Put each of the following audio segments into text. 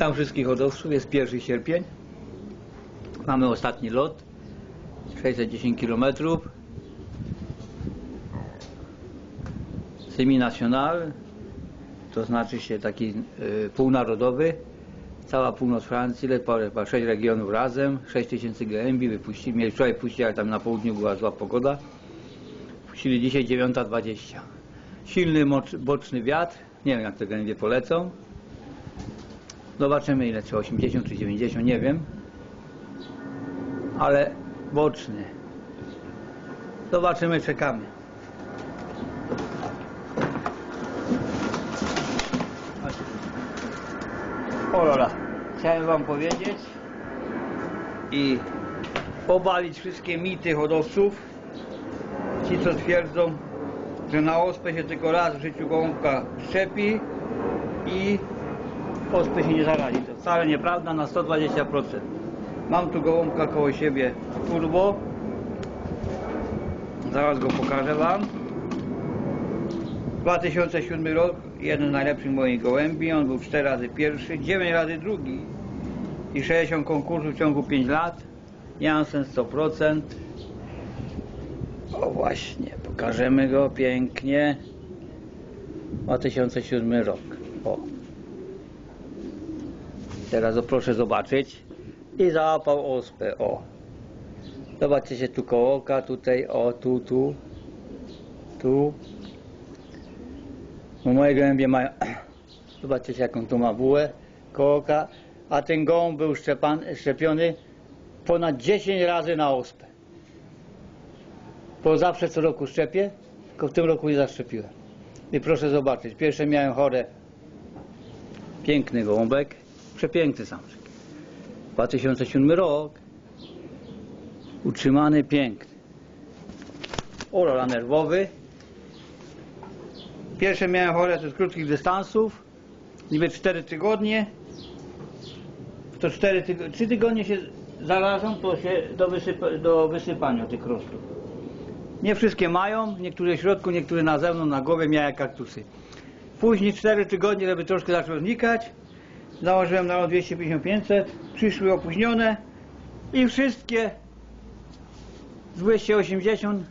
Witam wszystkich hodowców, jest 1 sierpień. Mamy ostatni lot. 610 km. Semi National, to znaczy się taki y, półnarodowy. Cała północ Francji, chyba chyba 6 regionów razem, 6 tysięcy gołębi wypuścili. Mieli wczoraj puścić, ale tam na południu była zła pogoda. Puścili dzisiaj 9.20. Silny boczny wiatr. Nie wiem jak te gołębie polecą. Zobaczymy ile, czy 80 czy 90, nie wiem. Ale boczny. Zobaczymy, czekamy. O lola, chciałem wam powiedzieć i obalić wszystkie mity hodowców. Ci co twierdzą, że na ospę się tylko raz w życiu gołąbka szczepi i ospy się nie zarazi. To wcale nieprawda na 120%. Mam tu gołąbka koło siebie turbo. Zaraz go pokażę wam. 2007 rok, jeden z najlepszych moich gołębi. On był 4 razy pierwszy, 9 razy drugi i 60 konkursów w ciągu 5 lat. Jansen 100%. O właśnie, pokażemy go pięknie. 2007 rok. O. Teraz o, proszę zobaczyć. I załapał ospę, o. Zobaczcie się tu koło oka, tutaj, o, tu, tu, tu. Bo moje gołębie mają, zobaczcie się jaką tu ma bułę koło oka, a ten gołąb był szczepan, szczepiony ponad 10 razy na ospę. Bo zawsze co roku szczepię, tylko w tym roku nie zaszczepiłem. I proszę zobaczyć, pierwsze miałem chore, piękny gołąbek, przepiękny samczyk. 2007 rok, utrzymany, piękny. Olola nerwowy. Pierwsze miałem chore to z krótkich dystansów, niby 4 tygodnie. To 4 tygodnie, 3 tygodnie się zarażą, to się do, wysypa, do wysypania tych rostów. Nie wszystkie mają, niektóre w środku, niektóre na zewnątrz, na głowie miałem kaktusy. Później 4 tygodnie, żeby troszkę zaczął znikać, założyłem na rok 250-500, przyszły opóźnione i wszystkie z 280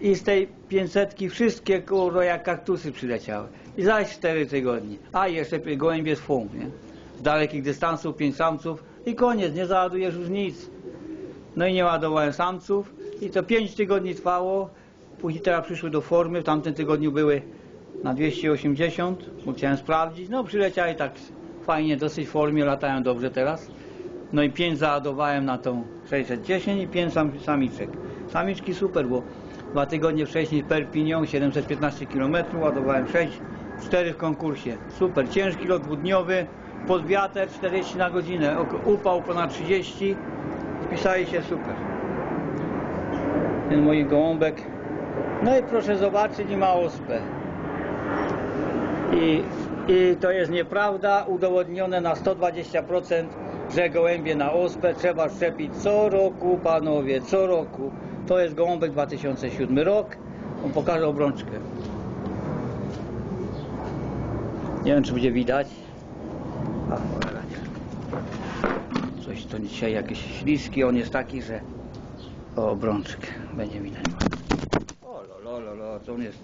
i z tej 500 wszystkie kurwa jak kaktusy przyleciały. I zaś 4 tygodnie. A jeszcze gołębie z fum, nie? Z dalekich dystansów, 5 samców i koniec, nie załadujesz już nic. No i nie ładowałem samców i to 5 tygodni trwało. Później teraz przyszły do formy, w tamtym tygodniu były na 280, bo chciałem sprawdzić. No przyleciały tak fajnie, dosyć w formie, latają dobrze teraz. No i 5 załadowałem na tą 610 i 5 sam, samiczek. Samiczki super, bo dwa tygodnie wcześniej Perpignan 715 km, ładowałem 6, 4 w konkursie. Super, ciężki lot dwudniowy, pod wiatr 40 na godzinę, upał ponad 30, spisali się super. Ten mój gołąbek. No i proszę zobaczyć, i ma ospę. I, I to jest nieprawda, udowodnione na 120%, że gołębie na ospę trzeba szczepić co roku, panowie, co roku. To jest gołąbek 2007 rok. On pokaże obrączkę. Nie wiem, czy będzie widać. A. Coś to dzisiaj jakieś śliski, on jest taki, że... O, obrączkę będzie widać. O, lo, lo, lo, lo, to on jest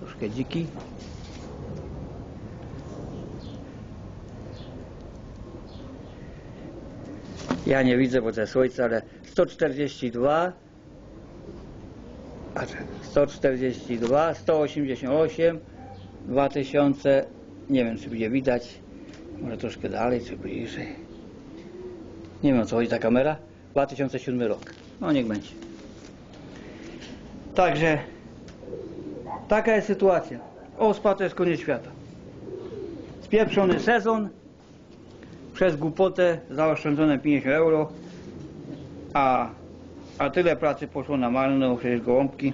troszkę dziki. Ja nie widzę, bo to jest słońce, ale 142, a czekaj, 142, 188, 2000, nie wiem czy będzie widać, może troszkę dalej, czy bliżej. Nie wiem o co chodzi ta kamera, 2007 rok, no niech będzie. Także, taka jest sytuacja. Ospa to jest koniec świata. Spieprzony sezon, przez głupotę zaoszczędzone 50 euro, a, a tyle pracy poszło na marne, przecież gołąbki.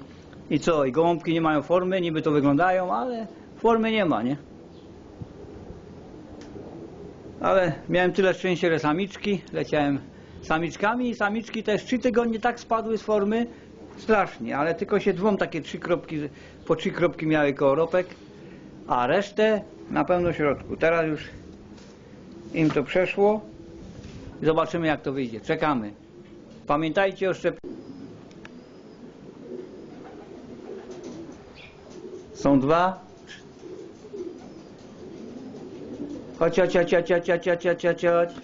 I co, i gołąbki nie mają formy, niby to wyglądają, ale formy nie ma, nie? Ale miałem tyle szczęścia, że samiczki, leciałem samiczkami i samiczki też trzy tygodnie tak spadły z formy, strasznie, ale tylko się dwóm takie trzy kropki, po trzy kropki miały koło ropek, a resztę na pewno w środku. Teraz już im to przeszło. Zobaczymy jak to wyjdzie. Czekamy. Pamiętajcie o szczep... Są dwa. Chodź, chodź, chodź, chodź, chodź, chodź, chodź, chodź, chodź.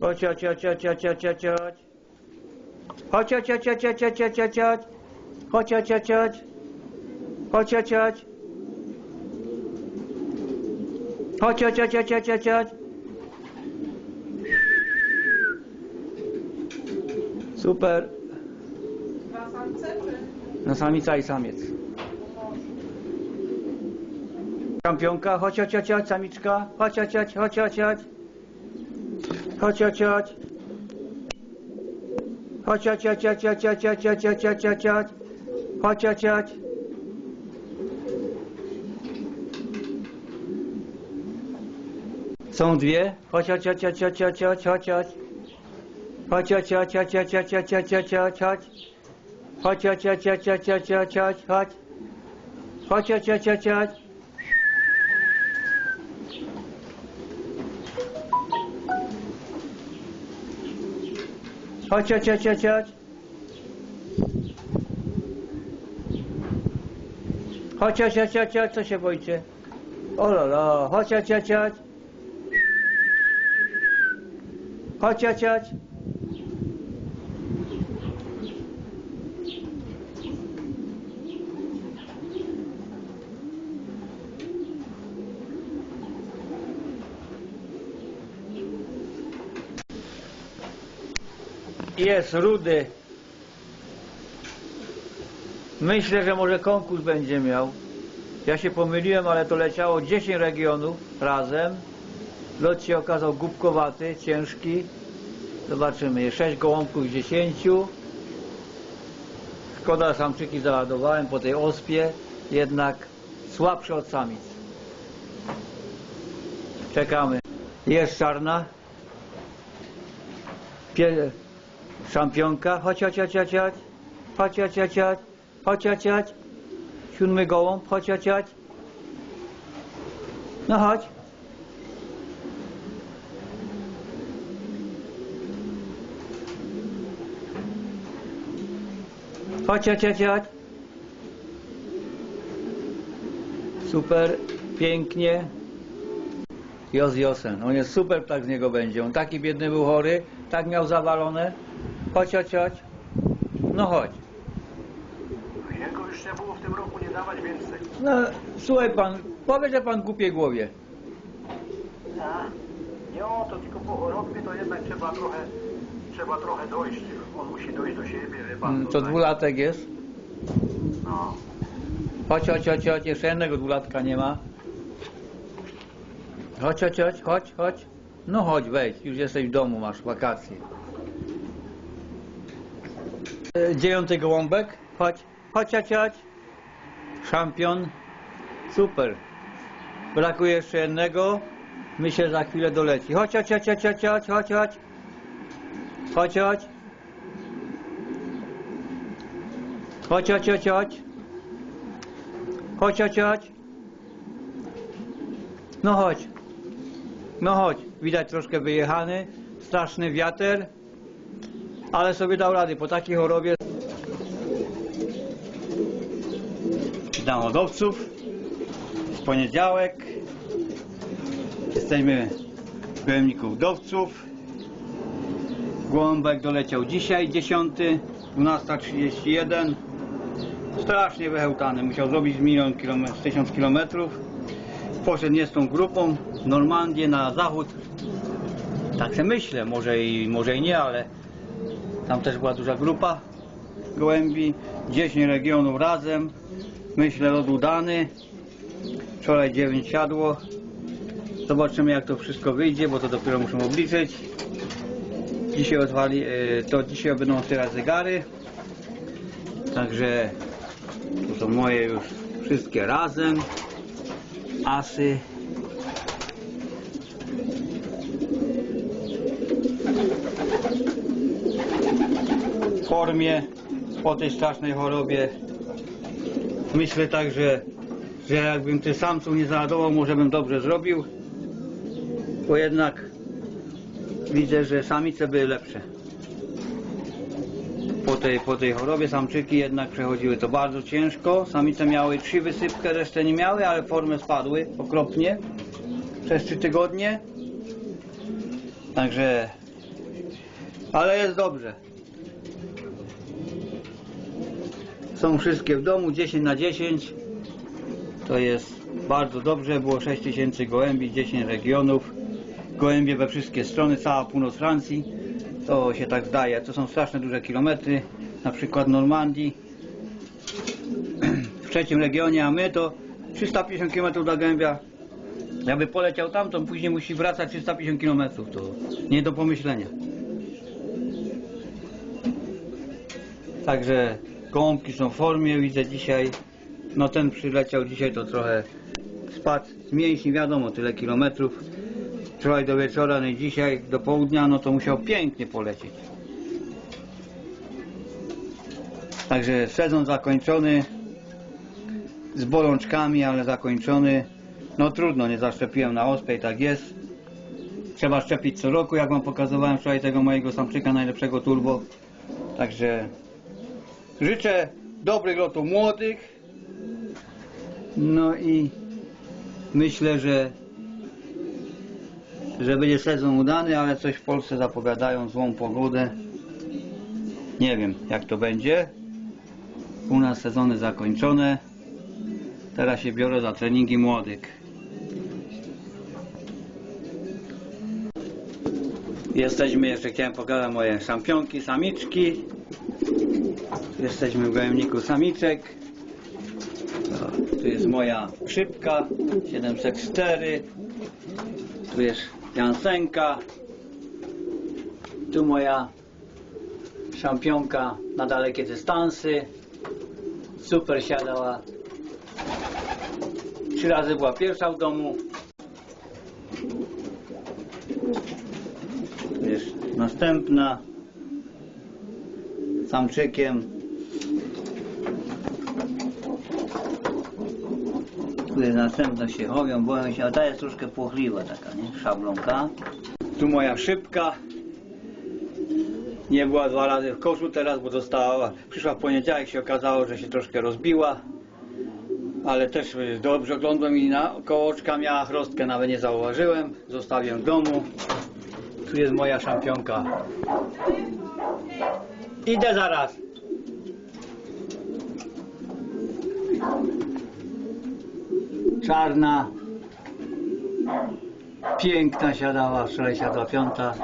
Chodź, chodź, chodź, chodź, chodź, chodź, chodź, chodź. Chodź, chodź, chodź, chodź, chodź, chodź, chodź, chodź. Chodź, chodź, chodź, chodź. Chodź, chodź, chodź. Chodź, chodź, chodź, chodź, chodź, chodź. Super. Dwa samce czy? No samica i samiec. Kampionka, chodź, chodź, chodź, chodź, samiczka. Chodź, chodź, chodź, chodź, chodź, chodź. Chodź, chodź, chodź. Chodź, chodź, chodź, chodź, chodź, chodź, chodź, chodź, chodź, chodź, chodź, chodź. Chodź, chodź, Są dwie. Chodź, chodź, chodź, chodź, chodź, chodź, chodź, chodź, chodź. Chodź, chodź, chodź, chodź, chodź, chodź, chodź, chodź, chodź, chodź, chodź. Chodź, chodź, chodź, chodź, chodź, chodź, chodź, chodź, chodź. Chodź, chodź, chodź, chodź, chodź. Chodź, chodź, chodź, chodź, chodź. Chodź, chodź, chodź, chodź, chodź, co się boicie? O la la, chodź, chodź, chodź, chodź. Chodź, chodź, chodź. Jest rudy. Myślę, że może konkurs będzie miał. Ja się pomyliłem, ale to leciało 10 regionów razem. Lot się okazał głupkowaty, ciężki. Zobaczymy, jest 6 gołąbków z 10. Szkoda, samczyki załadowałem po tej ospie, jednak słabszy od samic. Czekamy. Jest czarna. Pie... Szampionka. Chodź, chodź, chodź. Chodź, chodź, chodź, chodź. Chodź, chodź, chodź. Siódmy gołąb. Chodź, chodź, chodź. No chodź. Chodź, chodź, chodź, chodź. Super, pięknie. Jos Josen. On jest super, tak z niego będzie. On taki biedny był chory, tak miał zawalone. Chodź, chodź, chodź. No chodź. Jego już nie było w tym roku, nie dawać więcej. No, słuchaj pan, powiedz, że pan głupie głowie. A, nie o to, tylko po chorobie to jednak trzeba trochę, trzeba trochę dojść. On musi dojść do siebie, wie pan. Mm, To tak. dwulatek jest. No, Chodź, chodź, chodź, chodź. Jeszcze jednego dwulatka nie ma. Chodź, chodź, chodź, chodź, chodź. No chodź, wejdź. Już jesteś w domu, masz wakacje. E, Dziewiąty gołąbek. Chodź, chodź, chodź, chodź. Szampion. Super. Brakuje jeszcze jednego. Myślę, że za chwilę doleci. Chodź, chodź, chodź, chodź, chodź, chodź, chodź, chodź. Chodź, chodź. Chodź, chodź, chodź, chodź. Chodź, chodź, chodź. No chodź. No chodź. Widać troszkę wyjechany. Straszny wiater. Ale sobie dał rady po takiej chorobie. Witam hodowców. Jest poniedziałek. Jesteśmy w Gołębniku Wdowców. Głąbek doleciał dzisiaj, 10, 12.31. Strasznie wychełtany. Musiał zrobić milion kilometrów, 1000 kilometrów. Poszedł nie z tą grupą w Normandię na zachód. Tak sobie myślę, może i, może i nie, ale tam też była duża grupa gołębi. 10 regionów razem. Myślę lot udany. Wczoraj 9 siadło. Zobaczymy jak to wszystko wyjdzie, bo to dopiero muszę obliczyć. Dzisiaj e, to dzisiaj będą otwierać zegary. Także są moje już wszystkie razem. Asy. W formie po tej strasznej chorobie. Myślę tak, że, jakbym tych samców nie załadował, może bym dobrze zrobił. Bo jednak widzę, że samice były lepsze. Po tej, po tej chorobie samczyki jednak przechodziły to bardzo ciężko. Samice miały trzy wysypkę, resztę nie miały, ale formę spadły okropnie przez trzy tygodnie. Także, ale jest dobrze. Są wszystkie w domu, 10 na 10. To jest bardzo dobrze, było 6000 gołębi, 10 regionów. Gołębie we wszystkie strony, cała północ Francji. To się tak zdaje. To są straszne duże kilometry, na przykład Normandii. W trzecim regionie, a my to 350 km do Gębia. Jakby poleciał tam, to później musi wracać 350 km. To nie do pomyślenia. Także gołąbki są w formie, widzę dzisiaj. No ten przyleciał dzisiaj, to trochę spadł z mięśni, wiadomo, tyle kilometrów. Wczoraj do wieczora, no i dzisiaj do południa, no to musiał pięknie polecieć. Także sezon zakończony z bolączkami, ale zakończony. No trudno, nie zaszczepiłem na ospę i tak jest. Trzeba szczepić co roku, jak wam pokazywałem wczoraj tego mojego samczyka najlepszego turbo. Także życzę dobrych lotów młodych. No i myślę, że że będzie sezon udany, ale coś w Polsce zapowiadają złą pogodę. Nie wiem jak to będzie. U nas sezony zakończone. Teraz się biorę za treningi młodych. Jesteśmy, jeszcze chciałem pokazać moje szampionki, samiczki. Jesteśmy w gojemniku samiczek. Tu jest moja szybka 704. Tu jest Jansenka. Tu moja szampionka na dalekie dystansy. Super siadała. Trzy razy była pierwsza w domu. Jest następna. Samczykiem. Jest następna się chowią, boją się, a ta jest troszkę płochliwa taka, nie? Szablonka. Tu moja szybka. Nie była dwa razy w koszu teraz, bo dostała, przyszła w poniedziałek, się okazało, że się troszkę rozbiła. Ale też dobrze oglądłem i na koło oczka miała chrostkę, nawet nie zauważyłem. Zostawiłem w domu. Tu jest moja szampionka. Idę zaraz. Czarna. Piękna siadała, wczoraj siadła piąta.